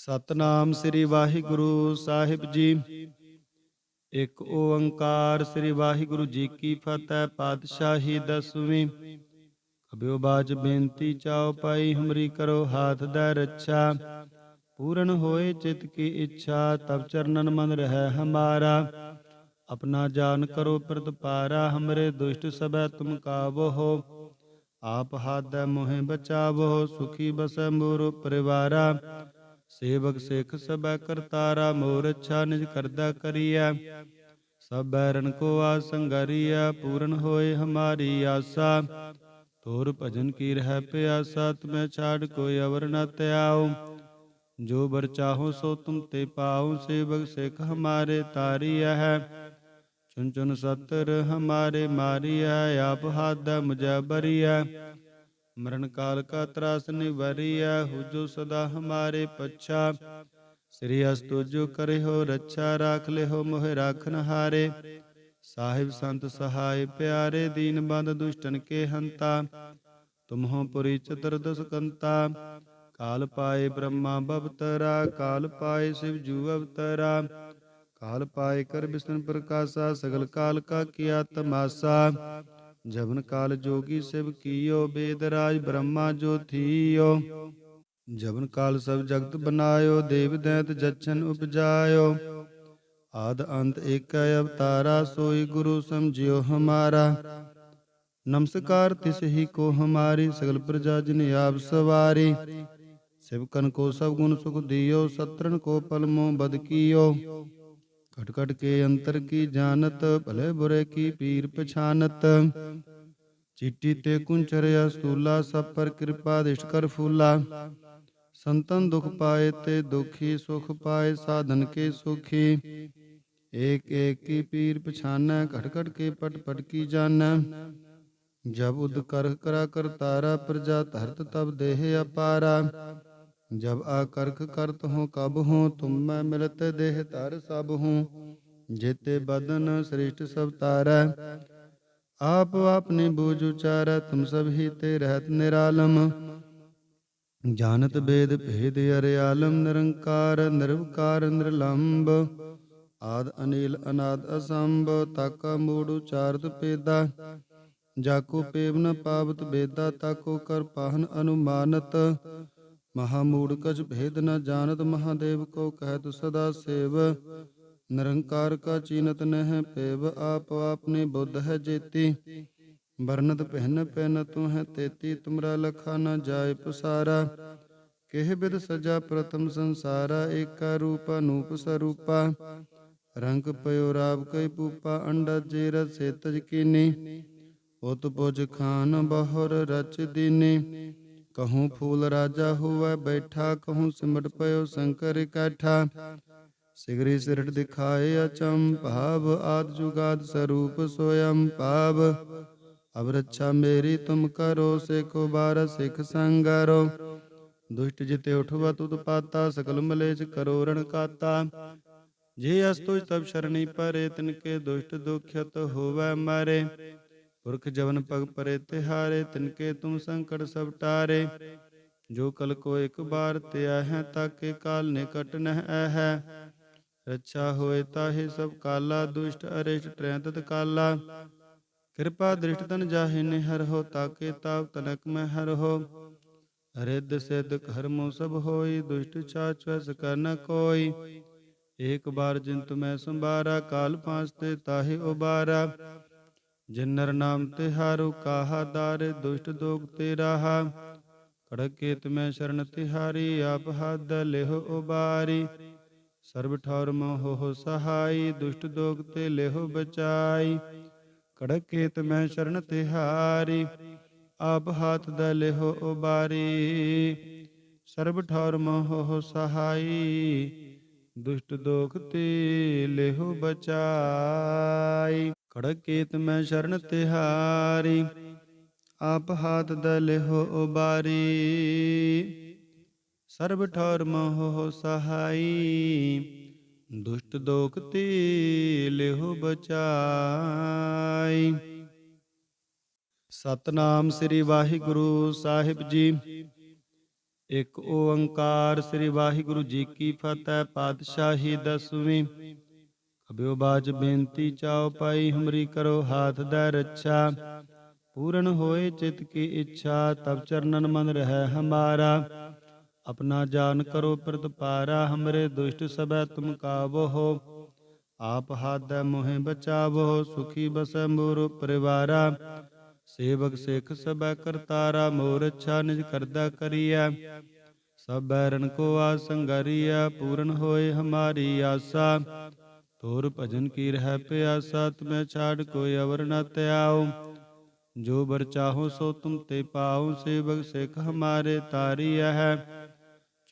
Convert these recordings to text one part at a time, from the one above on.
ਸਤਨਾਮ ਸ੍ਰੀ ਵਾਹਿਗੁਰੂ ਸਾਹਿਬ ਜੀ। ਇੱਕ ਓੰਕਾਰ ਸ੍ਰੀ ਵਾਹਿਗੁਰੂ ਜੀ ਕੀ ਫਤਿਹ, ਪਾਤਸ਼ਾਹੀ ਦਸਵੀਂ। ਅਬਿਓ ਬਾਜ ਬੇਨਤੀ ਚਾਓ ਪਾਈ, ਹਮਰੀ ਕਰੋ ਹਾਥ ਦਾ ਰੱਛਾ। ਪੂਰਨ ਹੋਏ ਚਿਤ ਕੀ ਇੱਛਾ ਤਬ ਚਰਨਨ ਮਨ ਰਹਿ ਹਮਾਰਾ। ਆਪਣਾ ਜਾਨ ਕਰੋ ਪ੍ਰਤਪਾਰਾ, ਹਮਰੇ ਦੁਸ਼ਟ ਸਭੈ ਤੁਮ ਕਾਬੋ ਹੋ ਆਪ ਹਾਥ ਮੋਹਿ ਬਚਾਵੋ, ਸੁਖੀ ਬਸੈ ਮੋਰ ਪਰਿਵਾਰਾ। ਸੇਵਕ ਸਿੱਖ ਸਭੈ ਕਰਤਾਰਾ ਮੋਰ ਅੱਛਾ ਨਿਜ ਕਰਦਾ ਕਰੀਐ। ਸਭ ਬੈਰਨ ਕੋ ਆਸੰਗਰੀਐ, ਪੂਰਨ ਹੋਏ ਹਮਾਰੀ ਆਸਾ। ਤੋਰ ਭਜਨ ਕੀ ਰਹਿ ਪਿਆਸਾ, ਤੁਮੈ ਛਾੜ ਕੋਈ ਅਵਰ ਨ ਤਿਆਉ ਜੋ ਬਰ ਚਾਹੋ ਸੋ ਤੁਮ ਤੇ ਪਾਉ, ਸੇਵਕ ਸਿੱਖ ਹਮਾਰੇ ਤਾਰੀਐ ਹੈ। ਚੁਨ ਚੁਨ ਸਤਰ ਹਮਾਰੇ ਮਾਰੀਐ, ਆਪ ਹਾਦ ਮੁਝੈ ਮਰਨ ਕਾਲ ਕਾ ਤਰਾਸ ਨਿਵਰੀਐ, ਹੁਜੋ ਸਦਾ ਹਮਾਰੇ ਪਛਾ। ਸ੍ਰੀ ਅਸਤੁ ਕਰਿਓ ਰੱਛਾ, ਰਾਖ ਲਿਓ ਮੋਹਿ ਰਾਖਨ ਹਾਰੇ। ਸਾਹਿਬ ਸੰਤ ਸਹਾਇ ਪਿਆਰੇ, ਦੀਨ ਬੰਦ ਦੁਸ਼ਟਨ ਕੇ ਹੰਤਾ। ਤੁਮਹੋ ਪੁਰੀ ਚਤੁਰ ਕੰਤਾ ਕਾਲ ਪਾਏ ਬ੍ਰਹਮਾ ਬਵਤਰਾ, ਕਾਲ ਪਾਏ ਸਿਵ ਜੂ ਅਵਤਰਾ। ਕਾਲ ਪਾਏ ਕਰ ਬਿਸ਼ਨ ਪ੍ਰਕਾਸ਼ਾ, ਸਗਲ ਕਾਲ ਕਾ ਕੀਆ ਤਮਾਸਾ। ਜਵਨ ਕਾਲ ਜੋਗੀ ਸਿਵ ਕੀਓ ਬੇਦ ਰਾਜ ਬ੍ਰਹਮਾ ਜੋ ਥੀਓ। ਜਵਨ ਕਾਲ ਸਭ ਜਗਤ ਬਨਾਇਓ, ਦੇਵ ਦੈਤ ਜਛਨ ਉਪਜਾਇਓ। ਆਦ ਅੰਤ ਏਕੈ ਅਵਤਾਰਾ, ਸੋਈ ਗੁਰੂ ਸਮਝਿਓ ਹਮਾਰਾ। ਨਮਸਕਾਰ ਤਿਸ ਹੀ ਕੋ ਹਮਾਰੀ, ਸਗਲ ਪ੍ਰਜਾ ਜਿਨ ਆਪ ਸਵਾਰੀ। ਸਿਵਕਨ ਕੋ ਸਭ ਗੁਣ ਸੁਖ ਦਿਓ ਸਤਰਨ ਕੋ ਪਲਮੋ ਬਦ ਕੀਓ। ਕਟ ਕਟ ਕੇ ਅੰਤਰ ਕੀ ਜਾਣਤ, ਭਲੇ ਬੁਰੇ ਕੀ ਪੀਰ ਪਛਾਨਤ। ਚਿੱਟੀ ਤੇ ਕੁੰਚਰਿਆ ਸਤੂਲਾ ਸਭ ਪਰ ਕਿਰਪਾ ਦਿਸ਼ਟ ਕਰ ਫੂਲਾ। ਸੰਤਨ ਦੁਖ ਪਾਏ ਤੇ ਦੁਖੀ, ਸੁਖ ਪਾਏ ਸਾਧਨ ਕੇ ਸੁਖੀ। ਏਕ ਏਕ ਕੀ ਪੀਰ ਪਛਾਨੈ, ਘਟ ਘਟ ਕੇ ਪਟ ਪਟ ਕੀ ਜਾਣੈ। ਜਬ ਉਦ ਕਰ ਕਰਾ ਕਰਤਾਰਾ, ਪ੍ਰਜਾ ਧਰਤ ਤਬ ਦੇਹ ਅਪਾਰਾ। ਜਬ ਆਕਰਖ ਕਰਤ ਹੋ, ਕਬ ਹੋ, ਤੁਮ ਮੈਂ ਮਿਲਤ ਦੇਹ ਧਰ ਸਭ ਹੂੰ। ਜੇਤੇ ਬਦਨ ਸ੍ਰਿਸ਼ਟ ਸਭ ਤਾਰੈ, ਆਪ ਆਪਨੇ ਬੂਝ ਉਚਾਰੈ, ਤੁਮ ਸਭ ਹੀ ਤੇ ਰਹਿਤ ਨਿਰਾਲਮ। ਜਾਣਤ ਬੇਦ ਭੇਦ ਅਰਿਆਲਮ ਨਿਰੰਕਾਰ, ਨਿਰਵਕਾਰ ਨਿਰਲੰਭ ਆਦ ਅਨੀਲ ਅਨਾਦ ਅਸੰਭ, ਤਕ ਮੂੜ ਉਚਾਰਤ ਪੇਦਾ। ਜਾਕੋ ਪੇਵ ਨ ਪਾਵਤ ਬੇਦਾ, ਤਾਕੋ ਕਰ ਪਾਹਨ ਅਨੁਮਾਨਤ। ਮਹਾਮੂੜ ਕਛ ਭੇਦ ਨ ਜਾਣਤ ਮਹਾਦੇਵ ਕੋ ਕਹਿਤ ਸਦਾ ਸੇਵ। ਨਿਰੰਕਾਰ ਕਾ ਚੀਨਤ ਨਹਿ ਪੇਵ, ਆਪ ਆਪਨੇ ਬੁੱਧ ਹੈ ਜੇਤੀ। ਬਰਨਤ ਪਹਿਨ ਪਹਿਨ ਤੂੰ ਹੈ ਤੇਤੀ, ਤੁਮਰਾ ਲਖਾ ਨ ਜਾਏ ਪਸਾਰਾ। ਕਿਹ ਬਿਦ ਸਜਾ ਪ੍ਰਥਮ ਸੰਸਾਰਾ, ਏਕਾ ਰੂਪ ਅਨੂਪ ਸਰੂਪਾ। ਰੰਗ ਪਇਓ ਰਾਵ ਕਈ ਪੂਪਾ ਅੰਡਾ ਜੇਰ ਸੇਤਜ ਕੀਨੀ। ਉਤ ਪੁਜ ਖਾਨ ਬਹੁਰ ਰਚ ਦੀਨੀ। ਕਹੂੰ ਫੂਲ ਰਾਜਾ ਹੋਵੇ ਬੈਠਾ ਕਹੂੰ ਸਿਮਟ ਪਇਓ ਸ਼ੰਕਰ ਇਕੱਠਾ ਸਿਗਰੀ ਸਿਰਟ ਦਿਖਾਏ ਅਚੰ ਭਾਵ ਆਦ ਜੁਗਾਦ ਸਰੂਪ ਸੋਯੰ ਭਾਵ ਅਬ ਰੱਛਾ ਮੇਰੀ ਤੁਮ ਕਰੋ ਸੇਖੋ ਬਾਰ ਸਿਖ ਸੰਗਰੋ ਦੁਸ਼ਟ ਜਿਤੇ ਉਠਵਾ ਤੁਧ ਪਾਤਾ ਸਕਲ ਮਲੇਚ ਕਰੋ ਰਣ ਕਾਤਾ ਜੇ ਅਸਤੁਜ ਤਬ ਸ਼ਰਣੀ ਪਰੇ ਤਿਨ ਕੇ ਦੁਸ਼ਟ ਦੁਖਿਤ ਹੋਵੇ ਮਾਰੇ ਪੁਰਖ ਜਵਨ ਪਗ ਪਰੇ ਤਿਹਾਰੇ ਤਿਨਕੇ ਤੁਮ ਸੰਕਟ ਸਭ ਟਾਰੇ। ਜੋ ਕਲ ਕੋ ਇੱਕ ਬਾਰ ਤਿਆ ਹੈ ਤਾਕੇ ਕਾਲ ਨਿਕਟ ਨਹਿ ਹੈ ਰੱਛਾ ਹੋਏ ਤਾਹੇ ਸਭ ਕਾਲਾ, ਦੁਸ਼ਟ ਅਰਿਸ਼ਟ ਟ੍ਰੈਂਤਤ ਕਾਲਾ। ਕਿਰਪਾ ਦ੍ਰਿਸ਼ਟ ਤਨ ਜਾਹੇ ਨਿਹਰ ਹੋ ਤਾਕੇ ਤਾਪ ਤਨਕ ਮੈਂ ਹਰ ਹੋ। ਰਿੱਧ ਸਿੱਧ ਕਰਮੋ ਸਭ ਹੋਈ, ਦੁਸ਼ਟ ਚਾਚ ਕਰਨ ਕੋਈ। ਏਕ ਬਾਰ ਜਿੰਤ ਮੈਂ ਸੰਭਾਰਾ, ਕਾਲ ਪਾਂਸ ਤੇ ਤਾਹੇ ਉਬਾਰਾ। ਜਿਨਰ ਨਾਮ ਤਿਹਾਰੂ ਕਾਹਾ ਦਾਰੇ ਦੁਸ਼ਟ ਦੋਗ ਤੇ ਰਾਹਾ। ਕੜਕੇ ਤੁਮੈ ਸ਼ਰਨ ਤਿਹਾਰੀ, ਆਪ ਹੱਦ ਲਿਹੁ ਉਬਾਰੀ। ਸਰਬ ਠੌਰ ਮੋਹ ਹੋ ਸਹਾਈ, ਦੁਸ਼ਟ ਦੋਗ ਤੇ ਲਿਹੁ ਬਚਾਈ। ਕੜਕੇ ਤੁਮੈ ਸ਼ਰਨ ਤਿਹਾਰੀ, ਆਪ ਹਾਥ ਦ ਲਿਹੁ ਉਬਾਰੀ। ਸਰਬ ਠੌਰ ਮੋਹ ਹੋ ਸਹਾਈ, ਦੁਸ਼ਟ ਦੋਖ ਤੇ ਲਿਹੁ ਬਚਾਈ। ਖੜਕੇਤ ਮੈਂ ਸ਼ਰਨ ਤਿਹਾਰੀ, ਆਪ ਹਾਥ ਦ ਲਿਹੁ ਉਬਾਰੀ। ਸਰਬ ਠੌਰ ਮੋਹ ਸਹਾਈ, ਦੁਸ਼ਟ ਦੋਖ ਤੇ ਲਿਹੁ ਬਚਾਈ। ਸਤਨਾਮ ਸ੍ਰੀ ਵਾਹਿਗੁਰੂ ਸਾਹਿਬ ਜੀ। ਇੱਕ ਓੰਕਾਰ ਸ੍ਰੀ ਵਾਹਿਗੁਰੂ ਜੀ ਕੀ ਫਤਿਹ, ਪਾਤਸ਼ਾਹੀ ਦਸਵੀਂ। ਅਬਿਓ ਬਾਜ ਬੇਨਤੀ ਚਾਓ ਪਾਈ ਹਮਰੀ ਕਰੋ ਹਾਥ ਦਾ ਰੱਛਾ। ਪੂਰਨ ਹੋਏ ਚਿਤ ਕੀ ਇੱਛਾ ਤਬ ਚਰਨਨ ਮਨ ਰਹਿ ਹਮਾਰਾ। ਆਪਣਾ ਜਾਨ ਕਰੋ ਪ੍ਰਤਪਾਰਾ, ਹਮਰੇ ਦੁਸ਼ਟ ਸਭੈ ਤੁਮ ਕਾਬੋ ਆਪ ਹਾਦੈ ਮੋਹਿ ਬਚਾਵੋ, ਸੁਖੀ ਬਸੈ ਮੋਰ ਪਰਿਵਾਰਾ। ਸੇਵਕ ਸਿੱਖ ਸਭੈ ਕਰਤਾਰਾ, ਮੋਰ ਅੱਛਾ ਨਿਜ ਕਰਦਾ ਕਰੀਐ। ਸਭ ਬੈਰਨ ਕੋ ਆ ਸੰਗਰੀਆ ਪੂਰਨ ਹੋਏ ਹਮਾਰੀ ਆਸਾ। ਤੋਰ ਭਜਨ ਕੀ ਰਹਿ ਪਿਆਸਾ ਤੁਮੈ ਛਾੜ ਕੋਈ ਅਵਰ ਨ ਤਿਆਉ ਜੋ ਬਰ ਚਾਹੋ ਸੋ ਤੁਮ ਤੇ ਪਾਉ, ਸੇਵਕ ਸਿੱਖ ਹਮਾਰੇ ਤਾਰੀਆ ਹੈ।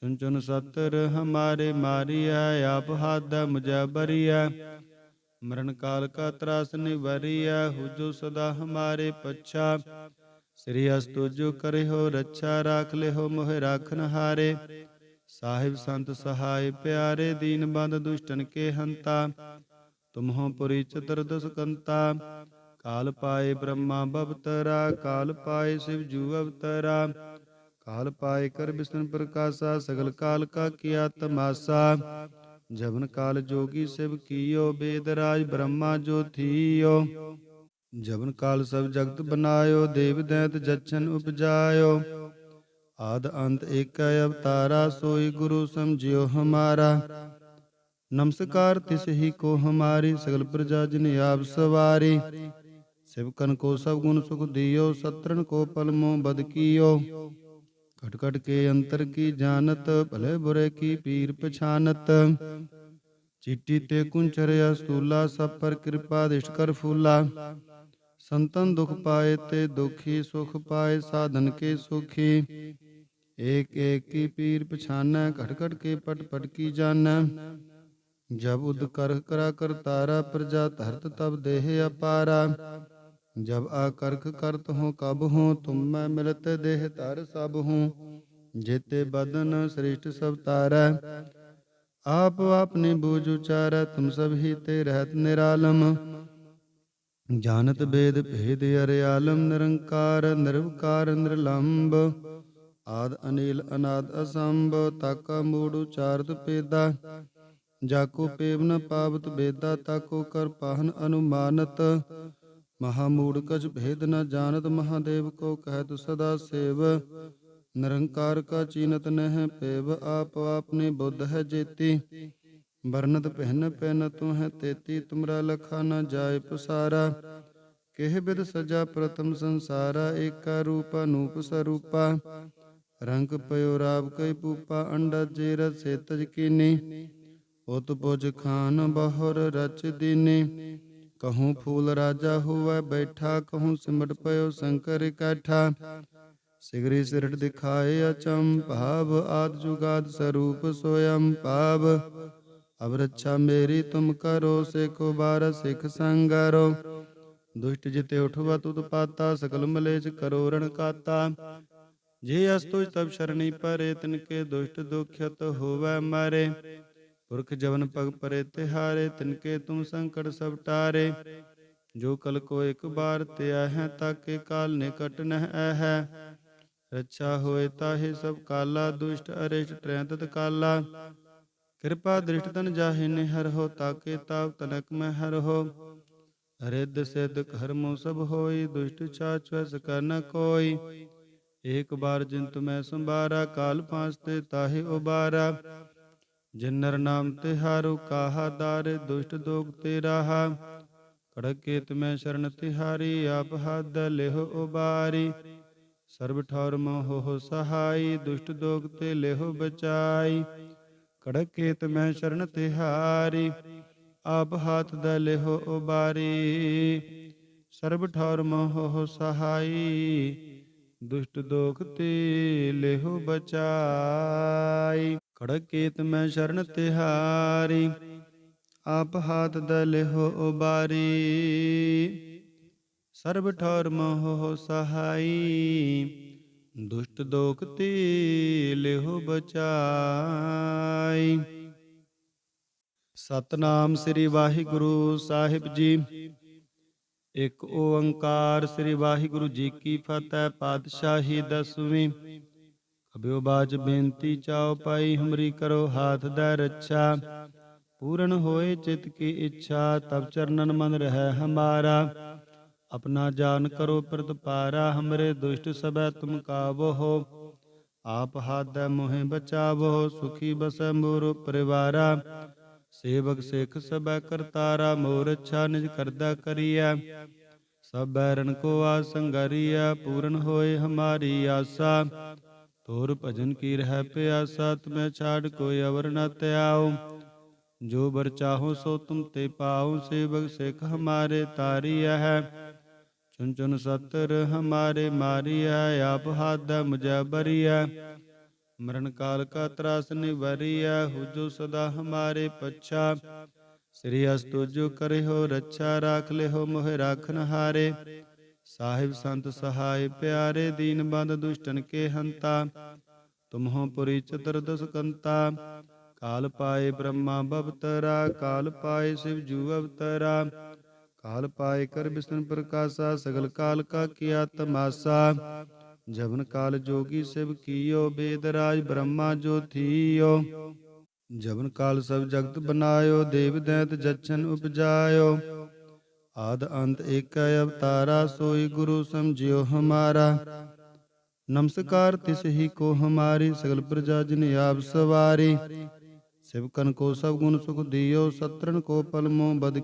ਚੁਨ ਚੁਨ ਸਤਰ ਹਮਾਰੇ ਮਾਰੀਐ ਆਪ ਹਾਦ ਮੁਝੈ ਮਰਨ ਕਾਲ ਕਾ ਤਰਾਸ ਨਿਵਰੀਐ ਹੁਜੋ ਸਦਾ ਹਮਾਰੇ ਪਛਾ। ਸ੍ਰੀ ਅਸਤੁ ਜੋ ਹੋ ਰੱਛਾ, ਰਾਖ ਲੈ ਹੋ ਮੋਹਿ ਰਾਖਨ ਹਾਰੇ। ਸਾਹਿਬ ਸੰਤ ਸਹਾਇ ਪਿਆਰੇ ਦੀਨ ਬੰਦ ਦੁਸ਼ਟਨ ਕੇ ਹੰਤਾ, ਤੁਮਹੋ ਪੁਰੀ ਚਤੁਰਦਸ ਕੰਤਾ ਕਾਲ ਪਾਏ ਬ੍ਰਹਮਾ ਬਵਤਰਾ, ਕਾਲ ਪਾਏ ਸਿਵ ਜੂ ਅਵਤਰਾ। ਕਾਲ ਪਾਏ ਕਰ ਬਿਸ਼ਨ ਪ੍ਰਕਾਸ਼ਾ, ਸਗਲ ਕਾਲ ਕਾ ਕੀਆ ਤਮਾਸਾ। ਜਵਨ ਕਾਲ ਜੋਗੀ ਸਿਵ ਕੀਓ, ਬੇਦ ਰਾਜ ਬ੍ਰਹਮਾ ਜੋ ਥੀਓ। ਜਵਨ ਕਾਲ ਸਭ ਜਗਤ ਬਨਾਇਓ, ਦੇਵ ਦੈਤ ਜਛਨ ਉਪਜਾਇਓ। ਆਦ ਅੰਤ ਏਕੈ ਅਵਤਾਰਾ, ਸੋਈ ਗੁਰੂ ਸਮਝਿਓ ਹਮਾਰਾ। ਨਮਸਕਾਰ ਤਿਸ ਹੀ ਕੋ ਹਮਾਰੀ, ਸਗਲ ਪ੍ਰਜਾ ਜਿਨ ਆਪ ਸਵਾਰੀ। ਸਿਵਕਨ ਕੋ ਸਭ ਗੁਣ ਸੁਖ ਦਿਓ ਸਤਰਨ ਕੋ ਪਲਮੋ ਬਦ ਕੀਓ। ਘਟ ਘਟ ਕੇ ਅੰਤਰ ਕੀ ਜਾਣਤ, ਭਲੇ ਬੁਰੇ ਕੀ ਪੀਰ ਪਛਾਨਤ। ਚਿੱਟੀ ਤੇ ਕੁੰਚਰਿਆ ਸਤੂਲਾ ਸਭ ਪਰ ਕਿਰਪਾ ਦਿਸ਼ਟ ਕਰ ਫੂਲਾ। ਸੰਤਨ ਦੁਖ ਪਾਏ ਤੇ ਦੁਖੀ, ਸੁਖ ਪਾਏ ਸਾਧਨ ਕੇ ਸੁਖੀ। ਏਕ ਏਕ ਕੀ ਪੀਰ ਪਛਾਨੈ ਘਟ ਘਟ ਕੇ ਪਟ ਪਟ ਕੀ ਜਾਣੈ। ਜਬ ਉਦ ਕਰ ਕਰਾ ਕਰਤਾਰਾ ਪ੍ਰਜਾ ਧਰਤ ਤਬ ਦੇਹ ਅਪਾਰਾ। ਜਬ ਆ ਕਰਤ ਹੋ ਕਬ ਹੋ, ਤੁਮ ਮੈਂ ਮਿਲਤ ਦੇਹ ਧਰ ਸਭ ਹੂੰ। ਜੇਤੇ ਬਦਨ ਸ੍ਰਿਸ਼ਟ ਸਭ ਤਾਰੈ। ਆਪ ਆਪਣੀ ਬੂਝ ਉਚਾਰੈ, ਤੁਮ ਸਭ ਹੀ ਤੇ ਰਹਿਤ ਨਿਰਾਲਮ। ਜਾਣਤ ਬੇਦ ਭੇਦ ਅਰਿਆਲਮ ਨਿਰੰਕਾਰ, ਨਿਰਵਕਾਰ ਨਿਰਲੰਭ ਆਦ ਅਨੀਲ ਅਨਾਦ ਅਸੰਭ, ਤਾਕਾ ਮੂੜ ਉਚਾਰਤ ਪੇਦਾ ਜਾਕੋ ਪੇਵ ਪਾਵਤ ਬੇਦਾ ਤਾਕੋ ਕਰ ਪਾਹਨ ਅਨੁਮਾਨਤ। ਮਹਾਮੂੜ ਕਛ ਭੇਦ ਨ ਜਾਣਤ, ਮਹਾਦੇਵ ਕੋ ਕਹਿਤ ਸਦਾ ਸੇਵ। ਨਿਰੰਕਾਰ ਕਾ ਚੀਨਤ ਨਹਿ ਪੇਵ, ਆਪ ਆਪਨੇ ਬੁੱਧ ਹੈ ਜੇਤੀ। ਵਰਨਤ ਪਹਿਨ ਪਹਿਨ ਤੂੰ ਹੈ ਤੇਤੀ, ਤੁਮਰਾ ਲਖਾ ਨ ਜਾਏ ਪਸਾਰਾ। ਕਿਹ ਬਿਦ ਸਜਾ ਪ੍ਰਥਮ ਸੰਸਾਰਾ, ਏਕਾ ਰੂਪ ਅਨੂਪ ਸਰੂਪਾ। ਰੰਗ ਪਇਓ ਰਾਬ ਕਈ ਪੂਪਾ ਅੰਡਾ ਜੇਰ ਸੇਤਜ ਕੀਨੀ ਉਤ ਪੁਜ ਖਾਨ ਬਹੁਰ ਰਚ ਦੀਨੇ। ਕਹੂੰ ਫੂਲ ਰਾਜਾ ਹੋਵੇ ਬੈਠਾ, ਕਹੂੰ ਸਿਮਟ ਪਇਓ ਸ਼ੰਕਰ ਇਕੱਠਾ ਸਿਗਰੀ ਸਿਰਟ ਦਿਖਾਏ ਅਚੰ ਭਾਵ ਆਦ ਜੁਗਾਦ ਸਰੂਪ ਸੋਇਮ ਭਾਵ ਅਬ ਰੱਛਾ ਮੇਰੀ ਤੁਮ ਕਰੋ, ਸਿਖੋ ਬਾਰ ਸਿਖ ਸੰਗਰੋ। ਦੁਸ਼ਟ ਜਿਤੇ ਉਠਵਾ ਤੁਤ ਪਾਤਾ, ਸਕਲ ਮਲੇਚ ਕਰੋ ਰਣ ਕਾਤਾ। ਜੇ ਅਸਤੁਜ ਤਬ ਸ਼ਰਣੀ ਪਰੇ ਤਿਨ ਕੇ ਦੁਸ਼ਟ ਦੁਖਿਤ ਹੋਵੇ ਮਾਰੇ। ਪੁਰਖ ਜਵਨ ਪਗ ਪਰੇ ਤਿਹਾਰੇ ਤਿਨ ਕੇ ਤੁਮ ਸੰਕਟ ਸਭ ਟਾਰੇ। ਜੋ ਕਲ ਕੋ ਇੱਕ ਬਾਰ ਤਿਆ ਹੈ ਤਾਕੇ ਕਾਲ ਨਿਕਟ ਨਹਿ ਹੈ ਰੱਛਾ ਹੋਏ ਤਾਹੇ ਸਭ ਕਾਲਾ, ਦੁਸ਼ਟ ਅਰਿਸ਼ਟ ਟ੍ਰੈਂਤਤ ਕਾਲਾ। ਕਿਰਪਾ ਦ੍ਰਿਸ਼ਟ ਤਨ ਜਾਹੇ ਨੇ ਹਰ ਹੋ ਤਾਕੇ ਤਾਪ ਤਨਕ ਮੈਂ ਹਰ ਹੋ। ਰਿੱਧ ਸਿੱਧ ਕਰਮੋ ਸਭ ਹੋਈ, ਦੁਸ਼ਟ ਛਾਛ ਵਸ ਨ ਕੋਈ। ਏਕ ਬਾਰ ਜਿੰਤ ਮੈਂ ਸੰਭਾਰਾ, ਕਾਲ ਪਾਂਸ ਤੇ ਤਾਹੇ ਉਬਾਰਾ। ਜਿਨਰ ਨਾਮ ਤੇ ਹਾਰੂ, ਕਾਹਾ ਦਾਰੇ, ਦੁਸ਼ਟ ਦੋਗ ਤੇ ਰਾਹਾ। ਕੜਕ ਕੇਤ ਮੈਂ ਸ਼ਰਨ ਤਿਹਾਰੀ, ਆਪ ਹੱਦ ਲਿਹੁ ਉਬਾਰੀ। ਸਰਬ ਠੌਰ ਮੋਹ ਸਹਾਈ, ਦੁਸ਼ਟ ਦੋਗ ਤੇ ਲਿਹੁ ਬਚਾਈ। ਕੜਕ ਕੇਤ ਮੈਂ ਸ਼ਰਨ ਤਿਹਾਰੀ, ਆਪ ਹਾਥ ਦ ਲਿਹੁ ਉਬਾਰੀ। ਸਰਬ ਠੌਰ ਮੋਹ ਸਹਾਈ ਦੁਸ਼ਟ ਦੋਖ ਤੇ ਲਿਹੁ ਬਚਾਈ। ਖੜਕ ਕੇਤ ਮੈਂ ਸ਼ਰਨ ਤਿਹਾਰੀ, ਆਪ ਹਾਥ ਦ ਲਿਹੁ ਉਬਾਰੀ। ਸਰਬ ਠੌਰ ਮੋਹ ਸਹਾਈ। ਦੁਸ਼ਟ ਦੋਖ ਤੇ ਲਿਹੁ ਬਚਾਈ। ਸਤਨਾਮ ਸ੍ਰੀ ਵਾਹਿਗੁਰੂ ਸਾਹਿਬ ਜੀ। ਇਕ ਓੰਕਾਰ ਸ੍ਰੀ ਵਾਹਿਗੁਰੂ ਜੀ ਕੀ ਫਤਿਹ, ਪਾਤਸ਼ਾਹੀ ਦਸਵੀਂ। ਕਬਿਓ ਬਾਜ ਬੇਨਤੀ ਚਾਓ ਪਾਈ, ਹਮਰੀ ਕਰੋ ਹਾਥ ਦਾ ਰੱਛਾ। ਪੂਰਨ ਹੋਏ ਚਿਤ ਕੀ ਇੱਛਾ, ਤਬ ਚਰਨਨ ਮਨ ਰਹਿ ਹਮਾਰਾ। ਆਪਣਾ ਜਾਨ ਕਰੋ ਪ੍ਰਤਪਾਰਾ, ਹਮਰੇ ਦੁਸ਼ਟ ਸਭੈ ਤੁਮ ਕਾਬੋ ਹੋ ਆਪ ਹਾਦੈ ਮੋਹਿ ਬਚਾਵੋ, ਸੁਖੀ ਬਸੈ ਮੋਰ ਪਰਿਵਾਰਾ। ਸੇਵਕ ਸਿੱਖ ਸਭੈ ਕਰਤਾਰਾ ਮੋਰ ਅੱਛਾ ਨਿਜ ਕਰਦਾ ਕਰੀਐ। ਸਭ ਬੈਰਨ ਕੋ ਆਸੰਗਰੀਐ ਪੂਰਨ ਹੋਏ ਹਮਾਰੀ ਆਸਾ। ਤੋਰ ਭਜਨ ਕੀ ਰਹਿ ਪਿਆਸਾ, ਤੁਮੈ ਛਾੜ ਕੋਈ ਅਵਰ ਨ ਤਿਆਉ ਜੋ ਬਰ ਚਾਹੋ ਸੋ ਤੁਮ ਤੇ ਪਾਉ ਸੇਵਕ ਸਿੱਖ ਹਮਾਰੇ ਤਾਰੀਐ ਹੈ। ਚੁਨ ਚੁਨ ਸਤਰ ਹਮਾਰੇ ਮਾਰੀਐ, ਆਪ ਹਾਦ ਮੁਝੈ ਬਰੀਐ। ਮਰਨ ਕਾਲ ਕਾ ਤਰਾਸ ਨਿਵਰੀਐ ਹੁਜੋ ਸਦਾ ਹਮਾਰੇ ਪਛਾ। ਸ੍ਰੀ ਅਸਤੁ ਕਰਿਓ ਰੱਛਾ, ਰਾਖ ਲਿਓ ਮੋਹਿ ਰਾਖਨ ਹਾਰੇ। ਸਾਹਿਬ ਸੰਤ ਸਹਾਇ ਪਿਆਰੇ, ਦੀਨ ਬੰਦ ਦੁਸ਼ਟਨ ਕੇ ਹੰਤਾ। ਤੁਮਹੋ ਪੁਰੀ ਚਤੁਰਦਸ ਕੰਤਾ ਕਾਲ ਪਾਏ ਬ੍ਰਹਮਾ ਬਵਤਰਾ, ਕਾਲ ਪਾਏ ਸਿਵ ਜੂ ਅਵਤਰਾ। ਕਾਲ ਪਾਏ ਕਰ ਬਿਸ਼ਨ ਪ੍ਰਕਾਸ਼ਾ, ਸਗਲ ਕਾਲ ਕਾ ਕੀਆ ਤਮਾਸਾ। ਜਵਨ ਕਾਲ ਜੋਗੀ ਸਿਵ ਕੀਓ ਬੇਦ ਰਾਜ ਬ੍ਰਹਮਾ ਜੋ ਥੀਓ। ਜਵਨ ਕਾਲ ਸਭ ਜਗਤ ਬਨਾਇਓ, ਦੇਵ ਦੈਤ ਜਛਨ ਉਪਜਾਇਓ। ਆਦ ਅੰਤ ਏਕੈ ਅਵਤਾਰਾ, ਸੋਈ ਗੁਰੂ ਸਮਝਿਓ ਹਮਾਰਾ। ਨਮਸਕਾਰ ਤਿਸ ਹੀ ਕੋ ਹਮਾਰੀ, ਸਗਲ ਪ੍ਰਜਾ ਜਿਨ ਆਪ ਸਵਾਰੀ। ਸਿਵਕਨ ਕੋ ਸਭ ਗੁਣ ਸੁਖ ਦਿਓ ਸਤਰਨ ਕੋ ਪਲਮੋ ਬਦ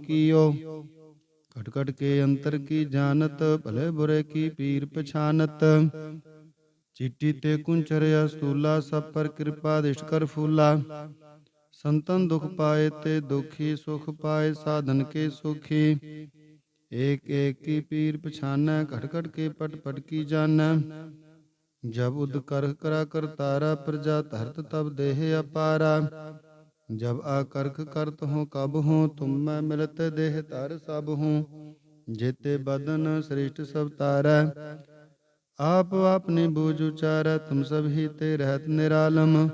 ਕੀਓ ਕਟ ਕੇ ਅੰਤਰ ਕੀ ਜਾਣਤ, ਭਲੇ ਬੁਰੇ ਕੀ ਪੀਰ ਪਛਾਨਤ। ਚਿੱਟੀ ਤੇ ਕੁੰਚਰਿਆ ਸਤੂਲਾ ਸਭ ਪਰ ਕਿਰਪਾ ਦਿਸ਼ਟ ਕਰ ਫੂਲਾ। ਸੰਤਨ ਦੁਖ ਪਾਏ ਤੇ ਦੁਖੀ, ਸੁਖ ਪਾਏ ਸਾਧਨ ਕੇ ਸੁਖੀ। ਏਕ ਏਕ ਕੀ ਪੀਰ ਪਛਾਨੈ, ਘਟ ਘਟ ਕੇ ਪਟ ਪਟ ਕੀ ਜਾਣੈ। ਜਬ ਉਦ ਕਰ ਕਰਾ ਕਰਤਾਰਾ, ਪ੍ਰਜਾ ਧਰਤ ਤਬ ਦੇਹ ਅਪਾਰਾ। ਜਬ ਆਕਰਖ ਕਰਤ ਹੋ ਕਬ ਹੋ, ਤੁਮ ਮੈਂ ਮਿਲਤ ਦੇਹ ਧਰ ਸਭ ਹੂੰ। ਜੇਤੇ ਬਦਨ ਸ੍ਰਿਸ਼ਟ ਸਭ ਤਾਰੈ ਆਪ ਆਪਣੀ ਬੂਝ ਉਚਾਰੈ, ਤੁਮ ਸਭ ਹੀ ਤੇ ਰਹਿਤ ਨਿਰਾਲਮ।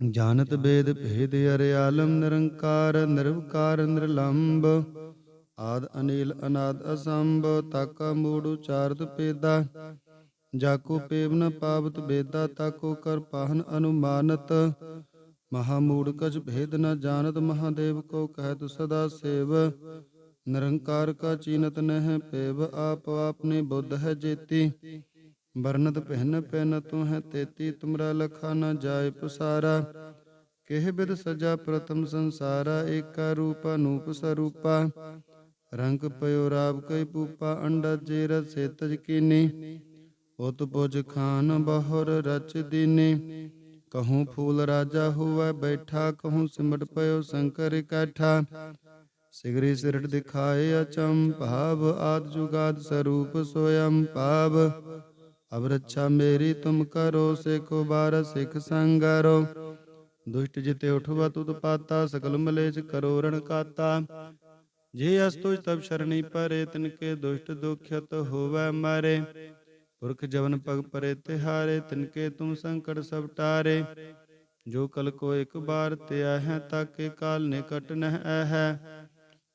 ਜਾਣਤ ਬੇਦ ਭੇਦ ਅਰਿਆਲਮ ਨਿਰੰਕਾਰ ਨਿਰਵਕਾਰ ਨਿਰਲੰਭ ਆਦ ਅਨੀਲ ਅਨਾਦ ਅਸੰਭ, ਤਾਕਾ ਮੂੜ ਉਚਾਰਤ ਪੇਦਾ। ਜਾਕੋ ਪੇਵ ਨ ਪਾਵਤ ਬੇਦਾ, ਤਾਕੋ ਕਰ ਪਾਹਨ ਅਨੁਮਾਨਤ। ਮਹਾਮੂੜ ਕਛ ਭੇਦ ਨ ਜਾਣਤ ਮਹਾਦੇਵ ਕੋ ਕਹਿਤ ਸਦਾ ਸੇਵ। ਨਿਰੰਕਾਰ ਕਾ ਚੀਨਤ ਨਹਿ ਪੇਵ, ਆਪ ਆਪਨੇ ਬੁੱਧ ਹੈ ਜੇਤੀ। ਵਰਨਤ ਪਹਿਨ ਪਹਿਨ ਤੂੰ ਹੈ ਤੇਤੀ, ਤੁਮਰਾ ਲਖਾ ਨ ਜਾਏ ਪਸਾਰਾ। ਕਿਹ ਬਿਦ ਸਜਾ ਪ੍ਰਥਮ ਸੰਸਾਰਾ, ਏਕਾ ਰੂਪ ਅਨੂਪ ਸਰੂਪਾ। ਰੰਗ ਪਇਓ ਰਾਵ ਕਈ ਪੂਪਾ ਅੰਡਾ ਜੇਰ ਸੇਤਜ ਕੀਨੀ। ਉਤ ਪੁਜ ਖਾਨ ਬਹੁਰ ਰਚ ਦੀਨੀ। ਕਹੂੰ ਫੂਲ ਰਾਜਾ ਹੋਵੇ ਬੈਠਾ ਕਹੂੰ ਸਿਮਟ ਪਇਓ ਸ਼ੰਕਰ ਇਕੱਠਾ ਸਿਗਰੀ ਸਿਰਟ ਦਿਖਾਏ ਅਚੰ ਭਾਵ ਆਦ ਜੁਗਾਦ ਸਰੂਪ ਸੋਇਮ ਭਾਵ ਅਬ ਰੱਛਾ ਮੇਰੀ ਤੁਮ ਕਰੋ ਸਿਖੋ ਬਾਰ ਸਿਖ ਸੰਗਰੋ ਦੁਸ਼ਟ ਜਿਤੇ ਉਠਵਾ ਤੁਧ ਪਾਤਾ ਸਕਲ ਮਲੇਚ ਕਰੋ ਰਣ ਕਾਤਾ ਜੇ ਅਸਤੁਜ ਤਬ ਸ਼ਰਣੀ ਪਰੇ ਤਿਨ ਕੇ ਦੁਸ਼ਟ ਦੁਖਿਤ ਹੋਵੇ ਮਾਰੇ ਪੁਰਖ ਜਵਨ ਪਗ ਪਰੇ ਤਿਹਾਰੇ ਤਿਨਕੇ ਤੁਮ ਸੰਕਟ ਸਭ ਟਾਰੇ। ਜੋ ਕਲ ਕੋ ਇੱਕ ਬਾਰ ਤਿਆ ਹੈ, ਤਾਕੇ ਕਾਲ ਨਿਕਟ ਨਹਿ ਹੈ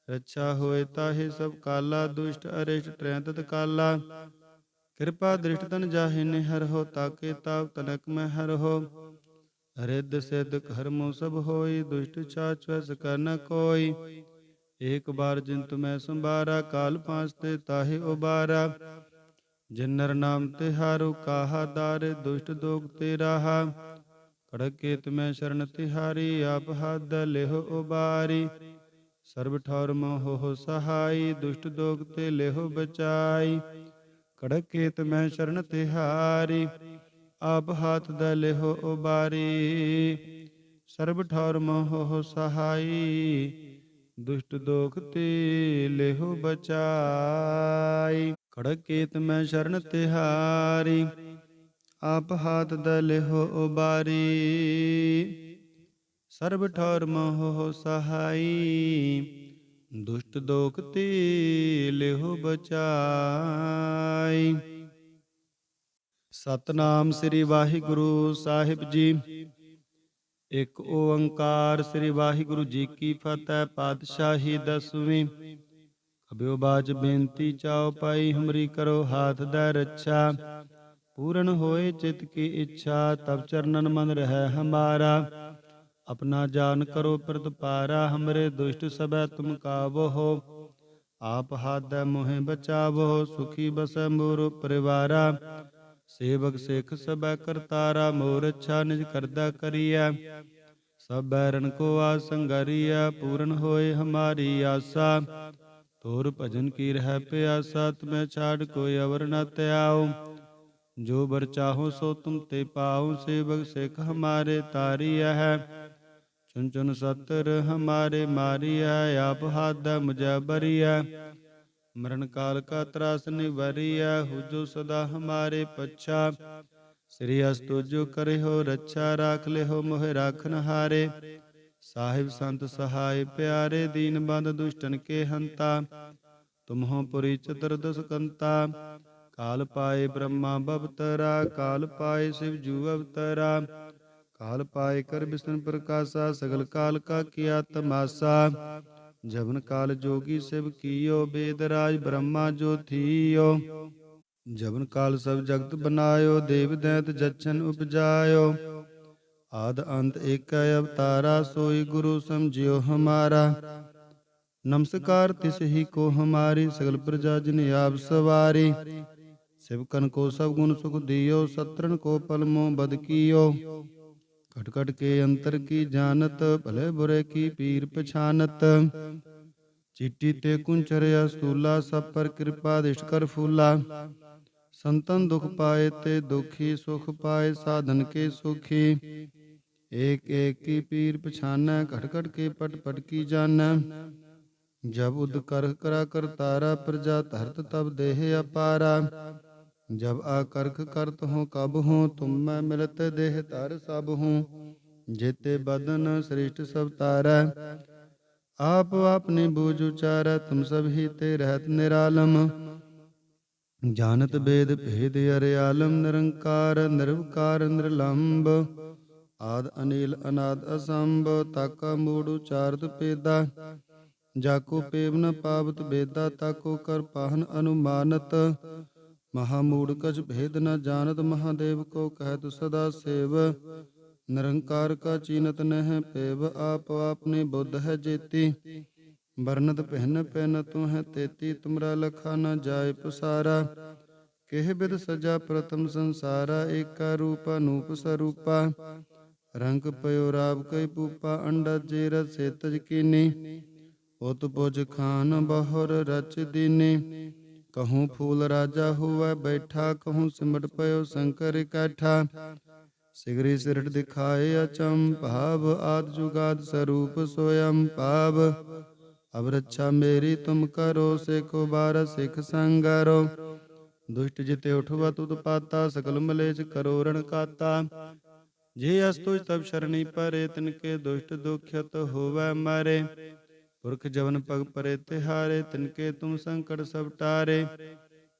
ਰੱਛਾ ਹੋਏ ਤਾਹੇ ਸਭ ਕਾਲਾ, ਦੁਸ਼ਟ ਅਰਿਸ਼ਟ ਟ੍ਰੈਂਤਤ ਕਾਲਾ। ਕਿਰਪਾ ਦ੍ਰਿਸ਼ਟ ਤਨ ਜਾਹੇ ਨੇ ਹਰ ਹੋ, ਤਾਕੇ ਤਾਪ ਤਨਕ ਮੈਂ ਹਰ ਹੋ। ਰਿੱਧ ਸਿੱਧ ਕਰਮੋ ਸਭ ਹੋਈ, ਦੁਸ਼ਟ ਚਾਚ ਵਸ ਕਰਨ ਕੋਈ। ਏਕ ਬਾਰ ਜਿੰਤ ਮੈਂ ਸੰਭਾਰਾ, ਕਾਲ ਪਾਂਚ ਤੇ ਤਾਹੇ ਉਬਾਰਾ। ਜਿਨਰ ਨਾਮ ਤਿਹਾਰੂ ਕਾਹਾ ਦਾਰੇ, ਦੁਸ਼ਟ ਦੋਗ ਤੇ ਰਾਹਾ। ਕੜਕੇ ਤਮੈ ਸ਼ਰਨ ਤਿਹਾਰੀ, ਆਪ ਹੱਦ ਲਿਹੁ ਉਬਾਰੀ। ਸਰਬ ਠੌਰ ਮੋਹ ਸਹਾਈ, ਦੁਸ਼ਟ ਦੋਗ ਤੇ ਲਿਹੁ ਬਚਾਈ। ਕੜਕੇ ਤਮੈ ਸ਼ਰਨ ਤਿਹਾਰੀ, ਆਪ ਹਾਥ ਦ ਲਿਹੁ ਉਬਾਰੀ। ਸਰਬ ਠੌਰ ਮੋਹ ਸਹਾਈ, ਦੁਸ਼ਟ ਦੋਖ ਤੇ ਲਿਹੁ ਬਚਾਈ। ਖੜਕ ਕੇਤ ਮੈਂ ਸ਼ਰਨ ਤਿਹਾਰੀ, ਆਪ ਹਾਥ ਦ ਲਿਹੁ ਉਬਾਰੀ। ਸਰਬ ਠੌਰ ਮੋਹ ਸਹਾਈ, ਦੁਸ਼ਟ ਦੋਖ ਤੇ ਲਿਹੁ ਬਚਾਈ। ਸਤਨਾਮ ਸ੍ਰੀ ਵਾਹਿਗੁਰੂ ਸਾਹਿਬ ਜੀ। ਇੱਕ ਓੰਕਾਰ ਸ੍ਰੀ ਵਾਹਿਗੁਰੂ ਜੀ ਕੀ ਫਤਿਹ, ਪਾਤਸ਼ਾਹੀ ਦਸਵੀਂ। ਅਬਿਓ ਬਾਜ ਬੇਨਤੀ ਚਾਉ ਪਾਈ, ਹਮਰੀ ਕਰੋ ਹਾਥ ਦਾ ਰੱਛਾ। ਪੂਰਨ ਹੋਏ ਚਿਤ ਕੀ ਇੱਛਾ ਤਬ ਚਰਨਨ ਮਨ ਰਹਿ ਹਮਾਰਾ। ਆਪਣਾ ਜਾਨ ਕਰੋ ਪ੍ਰਤਪਾਰਾ, ਹਮਰੇ ਦੁਸ਼ਟ ਸਬੈ ਤੁਮ ਕਾਵੋ। ਆਪ ਹਾਦੈ ਮੋਹਿ ਬਚਾਵੋ, ਸੁਖੀ ਬਸੈ ਮੋਰ ਪਰਿਵਾਰਾ। ਸੇਵਕ ਸਿੱਖ ਸਬੈ ਕਰਤਾਰਾ, ਮੋਰ ਅੱਛਾ ਨਿਜ ਕਰਦਾ ਕਰੀਐ। ਸਭ ਰਣ ਕੋ ਆਸੰਗਰੀਐ ਪੂਰਨ ਹੋਏ ਹਮਾਰੀ ਆਸਾ। ਤੋਰ ਭਜਨ ਕੀ ਰਹਿ ਪਿਆ ਸਤ ਮੈਂ ਛਾੜ ਕੋਈ ਅਵਰ ਨ ਤਿਆਉ ਜੋ ਬਰ ਚਾਹੋ ਸੋ ਤੁਮ ਤੇ ਪਾਉ, ਸੇਵਕ ਸਿਖ ਹਮਾਰੇ ਤਾਰੀਆ ਹੈ। ਚੁਨ ਚੁਨ ਸਤਰ ਹਮਾਰੇ ਮਾਰੀਆ ਆਪ ਹਾਦ ਮੁਜਬਰੀਆ ਮਰਨ ਕਾਲ ਕਾ ਤਰਾਸ ਨਿਵਰੀਆ ਹੁਜੋ ਸਦਾ ਹਮਾਰੇ ਪੱਛਾ। ਸ੍ਰੀ ਅਸਤੁ ਜੋ ਕਰਿਓ ਰੱਛਾ, ਰਾਖ ਲਿਓ ਮੋਹਿ ਰਾਖਨ ਹਾਰੇ। ਸਾਹਿਬ ਸੰਤ ਸਹਾਈ ਪਿਆਰੇ ਦੀਨ ਬੰਦ ਦੁਸ਼ਟਨ ਕੇ ਹੰਤਾ, ਤੁਮਹੋ ਪੁਰੀ ਚਤਰਦਸ ਕੰਤਾ ਕਾਲ ਪਾਏ ਬ੍ਰਹਮਾ ਬਵਤਰਾ, ਕਾਲ ਪਾਏ ਸਿਵ ਜੂ ਅਵਤਰਾ। ਕਾਲ ਪਾਏ ਕਰ ਬਿਸਨ ਪ੍ਰਕਾਸ਼ਾ, ਸਗਲ ਕਾਲ ਕਾ ਕੀਆ ਤਮਾਸਾ। ਜਵਨ ਕਾਲ ਜੋਗੀ ਸਿਵ ਕੀਓ ਬੇਦਰਾਜ ਬ੍ਰਹਮਾ ਜੋਥੀਓ ਜਵਨ ਕਾਲ ਸਭ ਜਗਤ ਬਨਾਇਓ, ਦੇਵ ਦੈਤ ਜਚਨ ਉਪਜਾਇਓ। ਆਦ ਅੰਤ ਏਕ ਅਵਤਾਰਾ, ਸੋਈ ਗੁਰੂ ਸਮਝਿਓ ਹਮਾਰਾ। ਨਮਸਕਾਰ ਤਿਸ ਹੀ ਕੋ ਹਮਾਰੀ, ਸਗਲ ਪ੍ਰਜਾ ਜਿਨ ਆਪ ਸਵਾਰੀ। ਸਿਵਕਨ ਕੋ ਸਭ ਗੁਣ ਸੁਖ ਦਿਓ, ਸਤਰਣ ਕੋ ਪਲਮੋ ਬਦ ਕੀਓ। ਘਟ ਘਟ ਕੇ ਅੰਤਰ ਕੀ ਜਾਣਤ, ਭਲੇ ਬੁਰੇ ਕੀ ਪੀਰ ਪਛਾਨਤ। ਚਿੱਟੀ ਤੇ ਕੁੰਚਰਿਆ ਸਤੂਲਾ ਸਭ ਪਰ ਕਿਰਪਾ ਦਿਸ਼ਟ ਕਰ ਫੂਲਾ। ਸੰਤਨ ਦੁਖ ਪਾਏ ਤੇ ਦੁਖੀ ਸੁਖ ਪਾਏ, ਸਾਧਨ ਕੇ ਸੁਖੀ। ਏਕ ਏਕ ਕੀ ਪੀਰ ਪਛਾਨੈ, ਘਟ ਘਟ ਕੇ ਪਟ ਪਟ ਕੀ ਜਾਣੈ। ਜਬ ਉਦ ਕਰ ਕਰਾ ਕਰਤਾਰਾ ਪ੍ਰਜਾ ਧਰਤ ਤਬ ਦੇਹ ਅਪਾਰਾ। ਜਬ ਆਕਰਖ ਕਰਤ ਹੋ ਕਬ ਹੋ, ਤੁਮ ਮੈਂ ਮਿਲਤ ਦੇਹ ਧਰ ਸਭ ਹੂੰ। ਜੇਤੇ ਬਦਨ ਸ੍ਰਿਸ਼ਟ ਸਭ ਤਾਰੈ। ਆਪ ਆਪਨੇ ਬੂਝ ਉਚਾਰੈ, ਤੁਮ ਸਭ ਹੀ ਤੇ ਰਹਿਤ ਨਿਰਾਲਮ। ਜਾਣਤ ਬੇਦ ਭੇਦ ਅਰਿਆਲਮ ਨਿਰੰਕਾਰ, ਨਿਰਵਕਾਰ ਨਿਰਲੰਭ ਆਦ ਅਨੀਲ ਅਨਾਦ ਅਸੰਭ, ਤਾਕਾ ਮੂੜ ਉਚਾਰਤ ਪੇਦਾ ਜਾਕੋ ਪੇਵ ਨ ਪਾਵਤ ਬੇਦਾ ਤਾਕੋ ਕਰ ਪਾਹਨ ਅਨੁਮਾਨਤ। ਮਹਾ ਮੂੜ ਕਛ ਭੇਦ ਨ ਜਾਣਤ, ਮਹਾਦੇਵ ਕੋ ਕਹਿਤ ਸਦਾ ਸੇਵ। ਨਿਰੰਕਾਰ ਕਾ ਚੀਨਤ ਨਹਿ ਪੇਵ, ਆਪ ਆਪਨੇ ਬੁੱਧ ਹੈ ਜੇਤੀ। ਵਰਨਤ ਪਹਿਨ ਪੈਨ ਤੂੰ ਹੈ ਤੇਤੀ, ਤੁਮਰਾ ਲਖਾ ਨ ਜਾਇ ਪਸਾਰਾ। ਕਿਹ ਬਿਦ ਸਜਾ ਪ੍ਰਤਮ ਸੰਸਾਰਾ, ਏਕਾ ਰੂਪ ਅਨੂਪ ਸਰੂਪਾ। ਰੰਗ ਪਇਓ ਰਾਬ ਕਈ ਪੂਪਾ ਅੰਡਾ ਜੇਰ ਸੇਤਜ ਕੀਨੀ ਉਤ ਪੁਜ ਖਾਨ ਬਹੁਰ ਰਚ ਦੀਨੀ। ਕਹੂੰ ਫੂਲ ਰਾਜਾ ਹੋਵੇ ਬੈਠਾ, ਕਹੂੰ ਸਿਮਟ ਪਇਓ ਸ਼ੰਕਰ ਇਕੱਠਾ ਸਿਗਰੀ ਸਿਰਟ ਦਿਖਾਏ ਅਚਮ, ਭਾਵ ਆਦ ਜੁਗਾਦ ਸਰੂਪ ਸੋਯੰ ਭਾਵ ਅਬ ਰੱਛਾ ਮੇਰੀ ਤੁਮ ਕਰੋ, ਸੇਖੋ ਬਾਰ ਸਿਖ ਸੰਗਰੋ। ਦੁਸ਼ਟ ਜਿਤੇ ਉਠਵਾ ਤੁਧ ਪਾਤਾ, ਸਕਲ ਮਲੇਚ ਕਰੋ ਰਣ ਕਾਤਾ। ਜੇ ਅਸਤੁਜ ਤਬ ਸ਼ਰਣੀ ਪਰੇ ਤਿਨਕੇ ਦੁਸ਼ਟ ਦੁਖਿਤ ਹੋਵੇ ਮਾਰੇ। ਪੁਰਖ ਜਵਨ ਪਗ ਪਰੇ ਤਿਹਾਰੇ ਤਿਨਕੇ ਤੁਮ ਸੰਕਟ ਸਭ ਟਾਰੇ।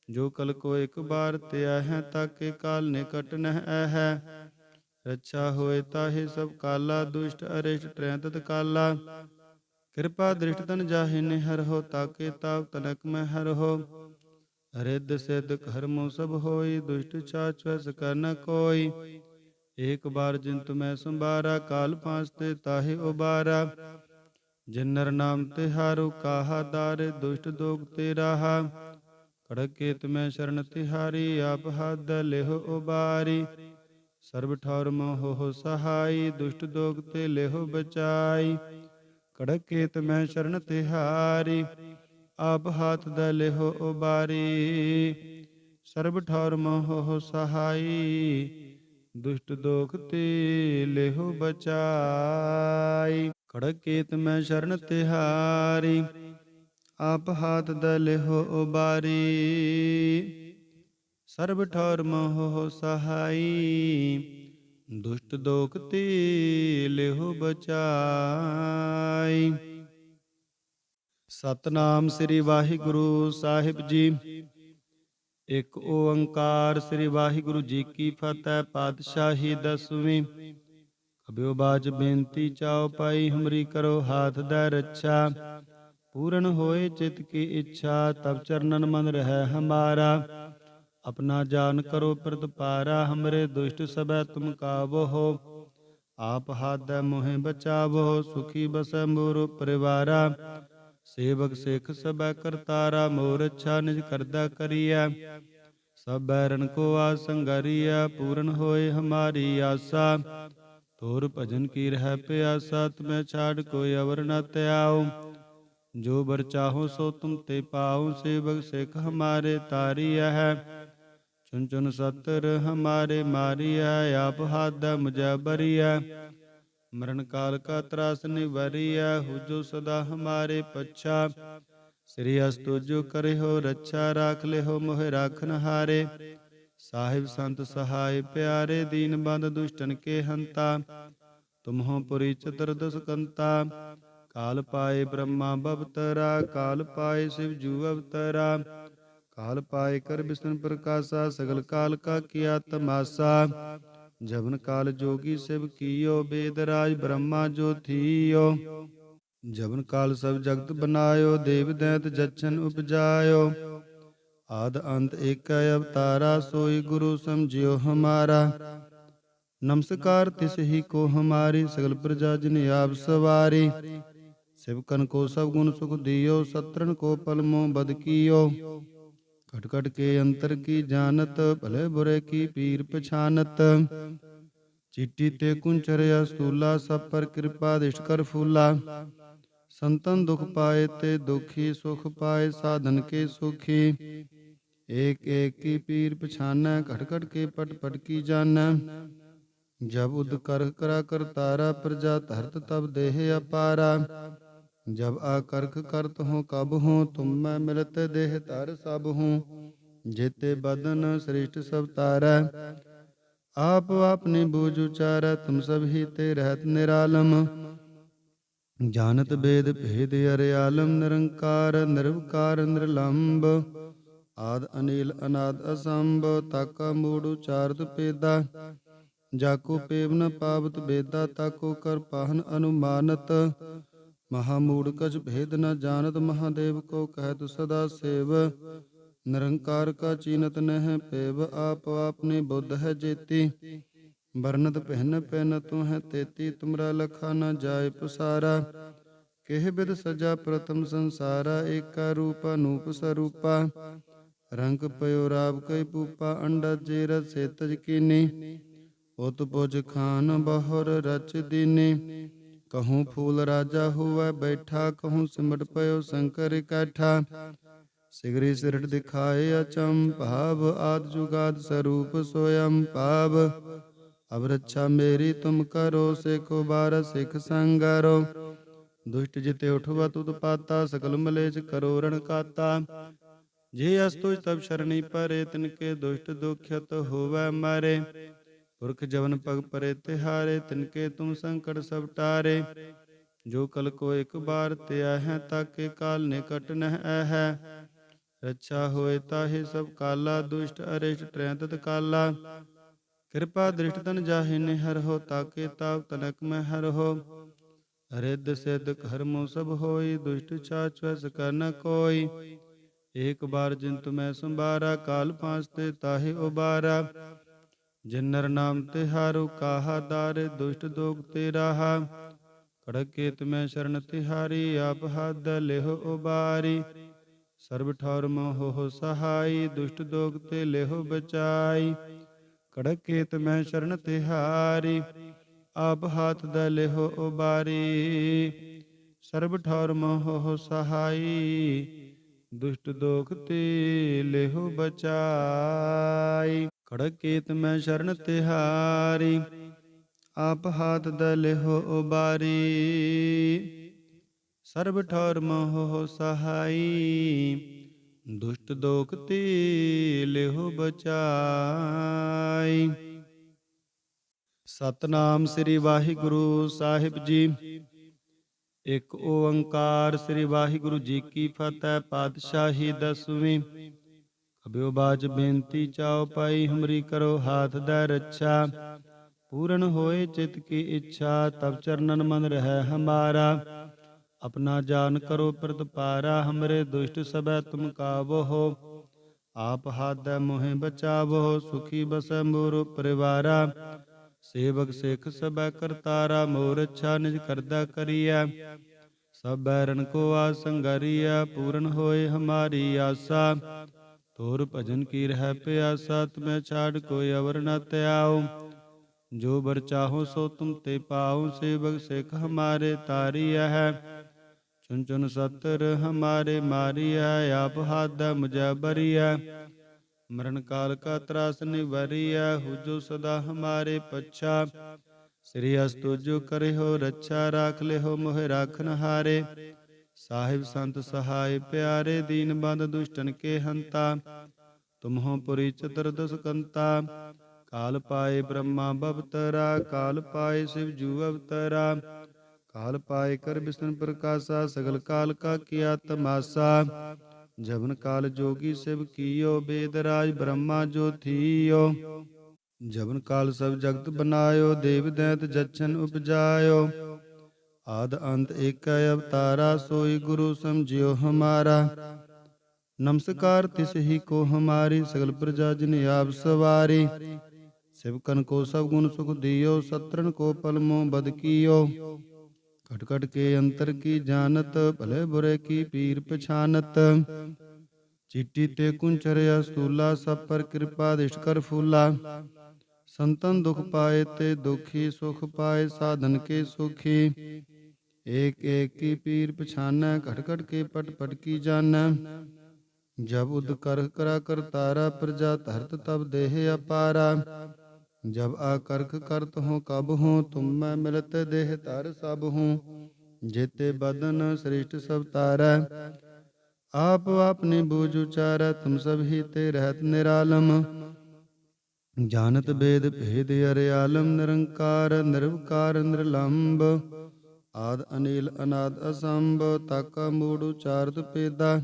ਜੋ ਕਲ ਕੋ ਇੱਕ ਬਾਰ ਤਿਆ ਹੈ ਤਾਕੇ ਕਾਲ ਨਿਕਟ ਨਹਿ ਹੈ ਰੱਛਾ ਹੋਏ ਤਾਹੇ ਸਭ ਕਾਲਾ, ਦੁਸ਼ਟ ਅਰਿਸ਼ਟ ਟ੍ਰੈਂਤਤ ਕਾਲਾ ਕਿਰਪਾ ਦ੍ਰਿਸ਼ਟ ਤਨ ਜਾਹੇ ਨਿਹਰ ਹੋ, ਤਾਕੇ ਤਾਪ ਤਨਕ ਮੈਂ ਹਰ ਹੋ। ਰਿੱਧ ਸਿੱਧ ਕਰਮੋ ਸਭ ਹੋਈ, ਦੁਸ਼ਟ ਚਾਚਵਸ ਕਰ ਕੋਈ। ਏਕ ਬਾਰ ਜਿਨ ਤੁਮੈ ਸੰਭਾਰਾ, ਕਾਲ ਪਾਂਚ ਤੇ ਤਾਹੇ ਉਬਾਰਾ। ਜਿਨ ਨਰ ਨਾਮ ਤਿਹਾਰੂ ਕਾਹਾ ਦਾਰੇ, ਦੁਸ਼ਟ ਦੋਗ ਤੇ ਰਾਹਾ। ਕੜਕੇ ਤੁਮੈ ਸ਼ਰਨ ਤਿਹਾਰੀ, ਆਪ ਹੱਦ ਲਿਹੁ ਉਬਾਰੀ। ਸਰਬ ਠੌਰ ਮੋਹ ਹੋ ਸਹਾਈ, ਦੁਸ਼ਟ ਦੋਗ ਤੇ ਲਿਹੁ ਬਚਾਈ। ਕੜਕੇ ਤੁਮੈ ਸ਼ਰਨ ਤਿਹਾਰੀ, ਆਪ ਹਾਥ ਦ ਲਿਹੁ ਉਬਾਰੀ। ਸਰਬ ਠੌਰ ਮੋਹ ਹੋ ਸਹਾਈ ਦੁਸ਼ਟ ਦੋਖ ਤੇ ਲਿਹੁ ਬਚਾਈ। ਖੜਕ ਮੈਂ ਸ਼ਰਨ ਤਿਹਾਰੀ, ਆਪ ਹਾਥ ਦ ਲਿਹੁ ਉਬਾਰੀ। ਸਰਬ ਠੌਰ ਮੋਹ ਸਹਾਈ, ਦੁਸ਼ਟ ਦੋਖ ਤੇ ਲਿਹੁ ਬਚਾਈ। ਸਤਨਾਮ ਸ੍ਰੀ ਵਾਹਿਗੁਰੂ ਸਾਹਿਬ ਜੀ। ਇਕ ਓੰਕਾਰ ਸ੍ਰੀ ਵਾਹਿਗੁਰੂ ਜੀ ਕੀ ਫਤਿਹ ਪਾਤਸ਼ਾਹੀ ਦਸਵੀਂ। ਕਬਿਓ ਬਾਜ ਬੇਨਤੀ ਚਾਉ ਪਾਈ ਹਮਰੀ ਕਰੋ ਹਾਥ ਦਾ ਰੱਛਾ। ਪੂਰਨ ਹੋਏ ਚਿਤ ਕੀ ਇੱਛਾ ਤਬ ਚਰਨਨ ਮਨ ਰਹਿ ਹਮਾਰਾ। ਆਪਣਾ ਜਾਨ ਕਰੋ ਪ੍ਰਤਪਾਰਾ, ਹਮਰੇ ਦੁਸ਼ਟ ਸਭੈ ਤੁਮ ਕਾਵੋ। ਆਪ ਹਾਦੈ ਮੋਹਿ ਬਚਾਵੋ, ਸੁਖੀ ਬਸੈ ਮੋਰ ਪਰਿਵਾਰਾ। ਸੇਵਕ ਸਿੱਖ ਸਭੈ ਕਰਤਾਰਾ ਮੋਰ ਅੱਛਾ ਨਿਜ ਕਰਦਾ ਕਰੀਐ। ਸਭ ਰਣ ਕੋ ਆ ਆਸੰਗਰੀਐ, ਪੂਰਨ ਹੋਏ ਹਮਾਰੀ ਆਸਾ। ਤੋਰ ਭਜਨ ਕੀ ਰਹਿ ਪਿਆਸਾ, ਤੁਮੈ ਛਾੜ ਕੋਈ ਅਵਰ ਨ ਤਿਆਉ ਜੋ ਬਰ ਚਾਹੋ ਸੋ ਤੁਮ ਤੇ ਪਾਉ, ਸੇਵਕ ਸਿੱਖ ਹਮਾਰੇ ਤਾਰੀਐ ਹੈ। ਚੁਨ ਚੁਨ ਸਤਰ ਹਮਾਰੇ ਮਾਰੀਐ, ਆਪ ਹਾਦ ਮੁਝੈ ਮਰਨ ਕਾਲ ਕਾ ਤਰਾਸ ਨਿਵਰੀਐ ਹੁਜੋ ਸਦਾ ਹਮਾਰੇ ਪੱਛਾ। ਸ੍ਰੀ ਅਸਤੁ ਜੋ ਰੱਛਾ ਰਾਖ ਲੈ ਹੋ ਰਾਖਨ ਹਾਰੇ। ਸਾਹਿਬ ਸੰਤ ਸਹਾਇ ਪਿਆਰੇ, ਦੀਨ ਬੰਦ ਦੁਸ਼ਟਨ ਕੇ ਹੰਤਾ। ਤੁਮਹੋ ਪੁਰੀ ਚਤੁਰ ਕੰਤਾ ਕਾਲ ਪਾਏ ਬ੍ਰਹਮਾ ਬਵਤਰਾ, ਕਾਲ ਪਾਏ ਸਿਵ ਜੂ ਅਵਤਰਾ। ਕਾਲ ਪਾਏ ਕਰ ਬਿਸ਼ਨ ਪ੍ਰਕਾਸ਼ਾ, ਸਗਲ ਕਾਲ ਕਾ ਕੀਆ ਤਮਾਸਾ। ਜਵਨ ਕਾਲ ਜੋਗੀ ਸਿਵ ਕੀਓ ਬੇਦ ਰਾਜ ਬ੍ਰਹਮਾ ਜੋ ਥੀਓ। ਜਵਨ ਕਾਲ ਸਭ ਜਗਤ ਬਨਾਇਓ, ਦੇਵ ਦੈਤ ਜਛਨ ਉਪਜਾਇਓ। ਆਦ ਅੰਤ ਏਕੈ ਅਵਤਾਰਾ, ਸੋਈ ਗੁਰੂ ਸਮਝਿਓ ਹਮਾਰਾ। ਨਮਸਕਾਰ ਤਿਸ ਹੀ ਕੋ ਹਮਾਰੀ, ਸਗਲ ਪ੍ਰਜਾ ਜਿਨ ਆਪ ਸਵਾਰੀ। ਸਿਵਕਨ ਕੋ ਸਭ ਗੁਣ ਸੁਖ ਦਿਓ ਸਤਰਨ ਕੋ ਪਲਮੋ ਬਦ ਕੀਓ। ਕਟ ਕਟ ਕੇ ਅੰਤਰ ਕੀ ਜਾਣਤ ਭਲੇ ਬੁਰੇ ਕੀ ਪੀਰ ਪਛਾਨਤ ਚਿੱਟੀ ਤੇ ਕੁੰਚਰਿਆ ਸਤੂਲਾ ਸਭ ਪਰ ਕਿਰਪਾ ਦਿਸ਼ਟ ਕਰ ਫੂਲਾ ਸੰਤਨ ਦੁਖ ਪਾਏ ਤੇ ਦੁਖੀ ਸੁਖ ਪਾਏ ਸਾਧਨ ਕੇ ਸੁਖੀ ਏਕ ਏਕ ਕੀ ਪੀਰ ਪਛਾਨੈ ਘਟ ਘਟ ਕੇ ਪਟ ਪਟ ਕੀ ਜਾਣੈ ਜਬ ਉਦ ਕਰ ਕਰਾ ਕਰਤਾਰਾ ਪ੍ਰਜਾ ਧਰਤ ਤਬ ਦੇਹ ਅਪਾਰਾ ਜਬ ਆਕਰਖ ਕਰਤ ਹੋ, ਕਬ ਹੋ, ਤੁਮ ਮੈਂ ਮਿਲਤ ਦੇਹ ਧਰ ਸਭ ਹੂੰ। ਜੇਤੇ ਬਦਨ ਸ੍ਰਿਸ਼ਟ ਸਭ ਤਾਰੈ, ਆਪ ਆਪਣੀ ਬੂਝ ਉਚਾਰੈ, ਤੁਮ ਸਭ ਹੀ ਤੇ ਰਹਿਤ ਨਿਰਾਲਮ। ਜਾਣਤ ਬੇਦ ਭੇਦ ਅਰੇ ਆਲਮ, ਨਿਰੰਕਾਰ, ਨਿਰਵਕਾਰ ਨਿਰਲੰਭ ਆਦ ਅਨੀਲ ਅਨਾਦ ਅਸੰਭ, ਤਾਕਾ ਮੂੜ ਉਚਾਰਤ ਪੇਦਾ। ਜਾਕੋ ਪੇਵ ਨ ਪਾਵਤ ਬੇਦਾ, ਤਾਕੋ ਕਰ ਪਾਹਨ ਅਨੁਮਾਨਤ। ਮਹਾ ਮੂੜ ਭੇਦ ਨ ਜਾਣਤ ਮਹਾਦੇਵ ਕੋ ਕਹਿਤ ਸਦਾ ਸੇਵ। ਨਿਰੰਕਾਰ ਕਾ ਚੀਨਤ ਨਹਿ ਪੇਵ, ਆਪ ਆਪਨੇ ਬੁੱਧ ਹੈ ਜੇਤੀ। ਬਰਨਤ ਪਹਿਨ ਪਹਿਨ ਤੂੰ ਹੈ ਤੇਤੀ, ਤੁਮਰਾ ਲਖਾ ਨ ਜਾਏ ਪਸਾਰਾ। ਕਿਹ ਬਿਦ ਸਜਾ ਪ੍ਰਥਮ ਸੰਸਾਰਾ, ਏਕਾ ਰੂਪ ਅਨੂਪ ਸਰੂਪਾ। ਰੰਗ ਪਇਓ ਰਾਵ ਕਈ ਪੂਪਾ ਅੰਡਾ ਜੇਰ ਸੇਤਜ ਕੀਨੀ। ਉਤ ਪੁਜ ਖਾਨ ਬਹੁਰ ਰਚ ਦੀਨੇ। ਕਹੂੰ ਫੂਲ ਰਾਜਾ ਹੋਵੇ ਬੈਠਾ ਕਹੂੰ ਸਿਮਟ ਪਇਓ ਸ਼ੰਕਰ ਇਕੱਠਾ ਸਿਗਰੀ ਸਿਰਟ ਦਿਖਾਏ ਅਚੰ ਭਾਵ ਆਦ ਜੁਗਾਦ ਸਰੂਪ ਸੋਇਮ ਭਾਵ ਅਬ ਰੱਛਾ ਮੇਰੀ ਤੁਮ ਕਰੋ ਸਿਖੋ ਬਾਰ ਸਿਖ ਸੰਗਰੋ ਦੁਸ਼ਟ ਜਿਤੇ ਉਠਵਾ ਤੁਧ ਪਾਤਾ ਸਕਲ ਮਲੇਚ ਕਰੋ ਰਣ ਕਾਤਾ ਜੇ ਅਸਤੁ ਤਬ ਸ਼ਰਣੀ ਪਰੇ ਤਿਨ ਕੇ ਦੁਸ਼ਟ ਦੁਖਿਤ ਹੋਵੇ ਮਾਰੇ ਪੁਰਖ ਜਵਨ ਪਗ ਪਰੇ ਤਿਹਾਰੇ ਤਿਨਕੇ ਤੁਮ ਸੰਕਟ ਸਭ ਟਾਰੇ। ਜੋ ਕਲ ਕੋ ਇੱਕ ਬਾਰ ਤਿਆ ਹੈ ਤਾਕੇ ਕਾਲ ਨਿਕਟ ਨਹਿ ਹੈ ਰੱਛਾ ਹੋਏ ਤਾਹੇ ਸਭ ਕਾਲਾ, ਦੁਸ਼ਟ ਅਰਿਸ਼ਟ ਟ੍ਰੈਂਤਤ ਕਾਲਾ। ਕਿਰਪਾ ਦ੍ਰਿਸ਼ਟ ਤਨ ਜਾਹੇ ਨੇ ਹੋ ਤਾਕੇ ਤਾਪ ਤਨਕ ਮੈਂ ਹਰ ਹੋ। ਰਿੱਧ ਸਿੱਧ ਕਰਮੋ ਸਭ ਹੋਈ, ਦੁਸ਼ਟ ਚਾਚ ਵਸ ਕੋਈ। ਏਕ ਬਾਰ ਜਿੰਤ ਮੈਂ ਸੰਭਾਰਾ, ਕਾਲ ਪਾਂਚ ਤੇ ਤਾਹੇ ਉਬਾਰਾ। ਜਿਨਰ ਨਾਮ ਤੇ ਹਾਰੂ ਕਾਹਾ ਦਾਰੇ, ਦੁਸ਼ਟ ਦੋਗ ਤੇ ਰਾਹਾ। ਕੜਕ ਕੇਤ ਮੈਂ ਸ਼ਰਨ ਤਿਹਾਰੀ, ਆਪ ਹੱਦ ਲਿਹੁ ਉਬਾਰੀ। ਸਰਬ ਠੌਰ ਮੋਹ ਸਹਾਈ, ਦੁਸ਼ਟ ਦੋਗ ਤੇ ਲਿਹੁ ਬਚਾਈ। ਕੜਕ ਕੇਤ ਮੈਂ ਸ਼ਰਨ ਤਿਹਾਰੀ, ਆਪ ਹਾਥ ਦ ਲਿਹੁ ਉਬਾਰੀ। ਸਰਬ ਠੌਰ ਮੋਹ ਸਹਾਈ, ਦੁਸ਼ਟ ਦੋਖ ਤੇ ਲਿਹੁ ਬਚਾਈ। ਕੜਕ ਕੀਤ ਮੈਂ ਸ਼ਰਨ ਤਿਹਾਰੀ, ਆਪ ਹਾਥ ਦ ਲਿਹੁ ਉਬਾਰੀ। ਸਰਬ ਠੌਰ ਮੋਹ ਸਹਾਈ, ਦੁਸ਼ਟ ਦੋਖ ਤੇ ਲਿਹੁ ਬਚਾਈ। ਸਤਨਾਮ ਸ੍ਰੀ ਵਾਹਿਗੁਰੂ ਸਾਹਿਬ ਜੀ। ਇੱਕ ਓੰਕਾਰ ਸ੍ਰੀ ਵਾਹਿਗੁਰੂ ਜੀ ਕੀ ਫਤਿਹ, ਪਾਤਸ਼ਾਹੀ ਦਸਵੀਂ। ਅਬਿਓ ਬਾਜ ਬੇਨਤੀ ਚਾਓ ਪਾਈ ਹਮਰੀ ਕਰੋ ਹਾਥ ਦਾ ਰੱਛਾ। ਪੂਰਨ ਹੋਏ ਚਿਤ ਕੀ ਇੱਛਾ ਤਬ ਚਰਨਨ ਮਨ ਰਹਿ ਹਮਾਰਾ। ਆਪਣਾ ਜਾਨ ਕਰੋ ਪ੍ਰਤਪਾਰਾ, ਹਮਰੇ ਦੁਸ਼ਟ ਸਭੈ ਤੁਮ ਕਾਬੋ ਆਪ ਹਾਦੈ ਮੋਹਿ ਬਚਾਵੋ, ਸੁਖੀ ਬਸੈ ਮੋਰ ਪਰਿਵਾਰਾ। ਸੇਵਕ ਸਿੱਖ ਸਬੈ ਕਰਤਾਰਾ, ਮੋਰ ਅੱਛਾ ਨਿਜ ਕਰਦਾ ਕਰੀਐ। ਸਭ ਬੈਰਨ ਕੋ ਆ ਆਸੰਗਰੀਆ ਪੂਰਨ ਹੋਏ ਹਮਾਰੀ ਆਸਾ। ਤੋਰ ਭਜਨ ਕੀ ਰਹਿ ਪਿਆਸਾ ਤੁਮੈ ਛਾੜ ਕੋਈ ਅਵਰ ਨ ਤਿਆਉ ਜੋ ਬਰ ਚਾਹੋ ਸੋ ਤੁਮ ਤੇ ਪਾਉ, ਸੇਵਕ ਸਿੱਖ ਹਮਾਰੇ ਤਾਰੀਆ ਹੈ। ਚੁਨ ਚੁਨ ਸਤਰ ਹਮਾਰੇ ਮਾਰੀਆ ਆਪ ਹਾਦਾ ਮੁਝੈ ਮਰਨ ਕਾਲ ਕਾ ਤਰਾਸ ਨਿਵਰੀਆ ਹੁਜੋ ਸਦਾ ਹਮਾਰੇ ਪੱਛਾ। ਸ੍ਰੀ ਅਸਤੁ ਜੋ ਹੋ ਰੱਛਾ ਰਾਖ ਲਿਓ ਮੋਹਿ ਰਾਖਨ ਹਾਰੇ। ਸਾਹਿਬ ਸੰਤ ਸਹਾਇ ਪਿਆਰੇ ਦੀਨ ਬੰਦ ਦੁਸ਼ਟਨ ਕੇ ਹੰਤਾ ਤੁਮਹੋ ਪੁਰੀ ਚਤੁਰਦਸ ਕੰਤਾ ਕਾਲ ਪਾਏ ਬ੍ਰਹਮਾ ਬਵਤਰਾ ਕਾਲ ਪਾਏ ਸਿਵ ਜੂ ਅਵਤਰਾ ਕਾਲ ਪਾਏ ਕਰ ਬਿਸ਼ਨ ਪ੍ਰਕਾਸ਼ਾ ਸਗਲ ਕਾਲ ਕਾ ਕੀਆ ਤਮਾਸਾ ਜਵਨ ਕਾਲ ਜੋਗੀ ਸਿਵ ਕੀਓ ਬੇਦ ਰਾਜ ਬ੍ਰਹਮਾ ਜੋ ਥੀਓ ਜਵਨ ਕਾਲ ਸਭ ਜਗਤ ਬਨਾਇਓ ਦੇਵ ਦੈਤ ਜਛਨ ਉਪਜਾਇਓ ਆਦ ਅੰਤ ਏਕ ਅਵਤਾਰਾ, ਸੋਈ ਗੁਰੂ ਸਮਝਿਓ ਹਮਾਰਾ। ਨਮਸਕਾਰ ਤਿਸ ਹੀ ਕੋ ਹਮਾਰੀ, ਸਗਲ ਪ੍ਰਜਾ ਜਿਨ ਆਪ ਸਵਾਰੀ। ਸਿਵਕਨ ਕੋ ਸਭ ਗੁਣ ਸੁਖ ਦਿਓ ਸਤਰਨ ਕੋ ਪਲਮੋ ਬਦ ਕੀਓ। ਕਟ ਕਟ ਕੇ ਅੰਤਰ ਕੀ ਜਾਣਤ, ਭਲੇ ਬੁਰੇ ਕੀ ਪੀਰ ਪਛਾਨਤ। ਚਿੱਟੀ ਤੇ ਕੁੰਚਰਿਆ ਸਤੂਲਾ ਸਭ ਪਰ ਕਿਰਪਾ ਦਿਸ਼ਟ ਕਰ ਫੂਲਾ। ਸੰਤਨ ਦੁਖ ਪਾਏ ਤੇ ਦੁਖੀ, ਸੁਖ ਪਾਏ, ਸਾਧਨ ਕੇ ਸੁਖੀ। ਏਕ ਏਕ ਕੀ ਪੀਰ ਪਛਾਨੈ ਘਟ ਘਟ ਕੇ ਪਟ ਪਟ ਕੀ ਜਾਣੈ। ਜਬ ਉਦ ਕਰ ਕਰਾ ਕਰਤਾਰਾ ਪ੍ਰਜਾ ਧਰਤ ਤਬ ਦੇਹ ਅਪਾਰਾ। ਜਬ ਆ ਕਰਤ ਹੋ ਕਬ ਹੋ, ਤੁਮ ਮੈਂ ਮਿਲਤ ਦੇਹ ਧਰ ਸਭ ਹੂੰ। ਜੇਤੇ ਬਦਨ ਸ੍ਰਿਸ਼ਟ ਸਭ ਤਾਰਾ। ਆਪ ਆਪਣੀ ਬੂਝ ਉਚਾਰਾ, ਤੁਮ ਸਭ ਹੀ ਤੇ ਰਹਿਤ ਨਿਰਾਲਮ। ਜਾਣਤ ਬੇਦ ਭੇਦ ਅਰਿਆਲਮ ਨਿਰੰਕਾਰ, ਨਿਰਵਕਾਰ ਨਿਰਲੰਭ ਆਦ ਅਨੀਲ ਅਨਾਦ ਅਸੰਭ, ਤਕ ਮੂੜ ਉਚਾਰਤ ਪੇਦਾ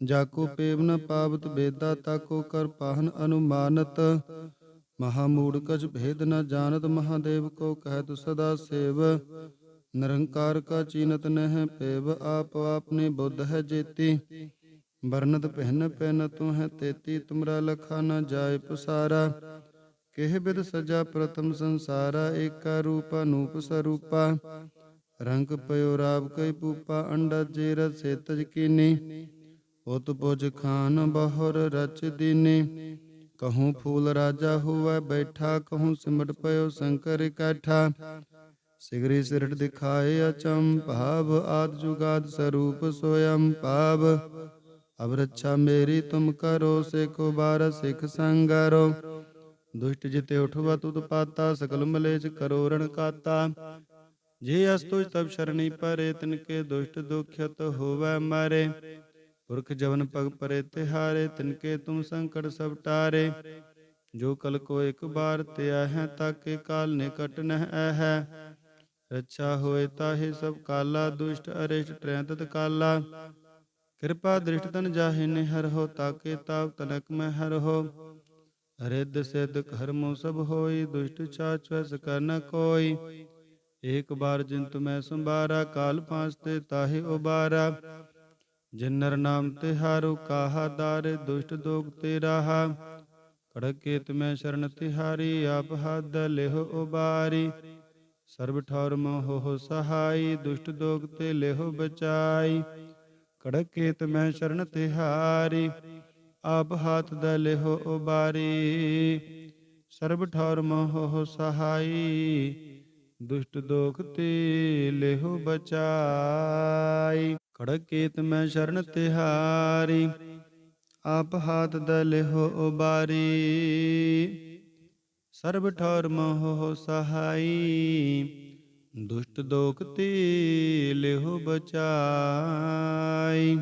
ਜਾਕੋ ਪੇਵ ਨ ਪਾਵਤ ਬੇਦਾ ਤਾਕੋ ਕਰ ਪਾਹਨ ਅਨੁਮਾਨਤ। ਮਹਾ ਮੂੜ ਕਛ ਭੇਦ ਨ ਜਾਣਤ, ਮਹਾਦੇਵ ਕੋ ਕਹਿਤ ਸਦਾ ਸੇਵ। ਨਿਰੰਕਾਰ ਕਾ ਚੀਨਤ ਨਹਿ ਪੇਵ ਆਪ ਆਪਨੇ ਬੁੱਧ ਹੈ ਜੇਤੀ। ਵਰਨਤ ਪਹਿਨ ਪਹਿਨ ਤੂੰ ਹੈ ਤੇਤੀ, ਤੁਮਰਾ ਲਖਾ ਨ ਜਾਏ ਪਸਾਰਾ। ਕਿਹ ਬਿਦ ਸਜਾ ਪ੍ਰਥਮ ਸੰਸਾਰਾ, ਏਕਾ ਰੂਪ ਅਨੂਪ ਸਰੂਪਾ। ਰੰਗ ਪਇਓ ਰਾਬ ਕਈ ਪੂਪਾ ਅੰਡਾ ਜੇਰ ਸੇਤਜ ਕੀਨੀ। ਉਤ ਪੁਜ ਖਾਨ ਬਹੁਰ ਰਚ ਦੀਨੀ। ਕਹੂੰ ਫੂਲ ਰਾਜਾ ਹੋਵੇ ਬੈਠਾ, ਕਹੂੰ ਸਿਮਟ ਪਇਓ ਸ਼ੰਕਰ ਇਕੱਠਾ ਸਿਗਰੀ ਸਿਰਟ ਦਿਖਾਏ ਅਚੰ ਭਾਵ ਆਦ ਜੁਗਾਦ ਸਰੂਪ ਸੋਇਮ ਭਾਵ ਅਬ ਰੱਛਾ ਮੇਰੀ ਤੁਮ ਕਰੋ, ਸਿਖੋ ਬਾਰ ਸਿਖ ਸੰਗਰੋ। ਦੁਸ਼ਟ ਜਿਤੇ ਉਠਵਾ ਤੁਧ ਪਾਤਾ, ਸਕਲ ਮਲੇਚ ਕਰੋ ਰਣ ਕਾਤਾ। ਜੇ ਅਸਤੁਜ ਤਬ ਸ਼ਰਣੀ ਪਰੇ ਤਿਨ ਕੇ ਦੁਸ਼ਟ ਦੁਖਿਤ ਹੋਵੇ ਮਾਰੇ। ਪੁਰਖ ਜਵਨ ਪਗ ਪਰੇ ਤਿਹਾਰੇ ਤਿਨ ਕੇ ਤੁਮ ਸੰਕਟ ਸਭ ਟਾਰੇ। ਜੋ ਕਲ ਕੋ ਇੱਕ ਬਾਰ ਤਿਆ ਹੈ ਤਾਕੇ ਕਾਲ ਨਿਕਟ ਨਹਿ ਹੈ ਰੱਛਾ ਹੋਏ ਤਾਹੇ ਸਭ ਕਾਲਾ, ਦੁਸ਼ਟ ਅਰਿਸ਼ਟ ਟ੍ਰੈਂਤਤ ਕਾਲਾ। ਕਿਰਪਾ ਦ੍ਰਿਸ਼ਟ ਤਨ ਜਾਹੇ ਨੇ ਹਰ ਹੋ, ਤਾਕੇ ਤਾਪ ਤਨਕ ਮੈਂ ਹਰ ਹੋ। ਰਿੱਧ ਸਿੱਧ ਕਰਮੋ ਸਭ ਹੋਈ, ਦੁਸ਼ਟ ਚਾਚ ਵਸ ਕਰ ਨ ਕੋਈ। ਏਕ ਬਾਰ ਜਿੰਤ ਮੈਂ ਸੰਭਾਰਾ, ਕਾਲ ਪਾਂਚ ਤੇ ਤਾਹੇ ਉਬਾਰਾ। ਜਿਨਰ ਨਾਮ ਤਿਹਾਰੂ ਕਾਹਾ ਦਾਰੇ, ਦੁਸ਼ਟ ਦੋਗ ਤੇ ਰਾਹਾ। ਕੜਕੇ ਤੁਮੈ ਸ਼ਰਨ ਤਿਹਾਰੀ, ਆਪ ਹੱਦ ਲਿਹੁ ਉਬਾਰੀ। ਸਰਬ ਠੌਰ ਮੋਹ ਸਹਾਈ, ਦੁਸ਼ਟ ਦੋਗ ਤੇ ਲਿਹੁ ਬਚਾਈ। ਕੜਕੇ ਤੁਮੈ ਸ਼ਰਨ ਤਿਹਾਰੀ, ਆਪ ਹਾਥ ਦ ਲਿਹੁ ਉਬਾਰੀ। ਸਰਬ ਠੌਰ ਮੋਹ ਸਹਾਈ ਦੁਸ਼ਟ ਦੋਖ ਤੇ ਲਿਹੁ ਬਚਾਈ। ਖੜਕ ਕੇਤ ਮੈਂ ਸ਼ਰਨ ਤਿਹਾਰੀ, ਆਪ ਹਾਥ ਦ ਲਿਹੁ ਉਬਾਰੀ। ਸਰਬ ਠੌਰ ਮੋਹ ਸਹਾਈ, ਦੁਸ਼ਟ ਦੋਖ ਤੇ ਲਿਹੁ ਬਚਾਈ।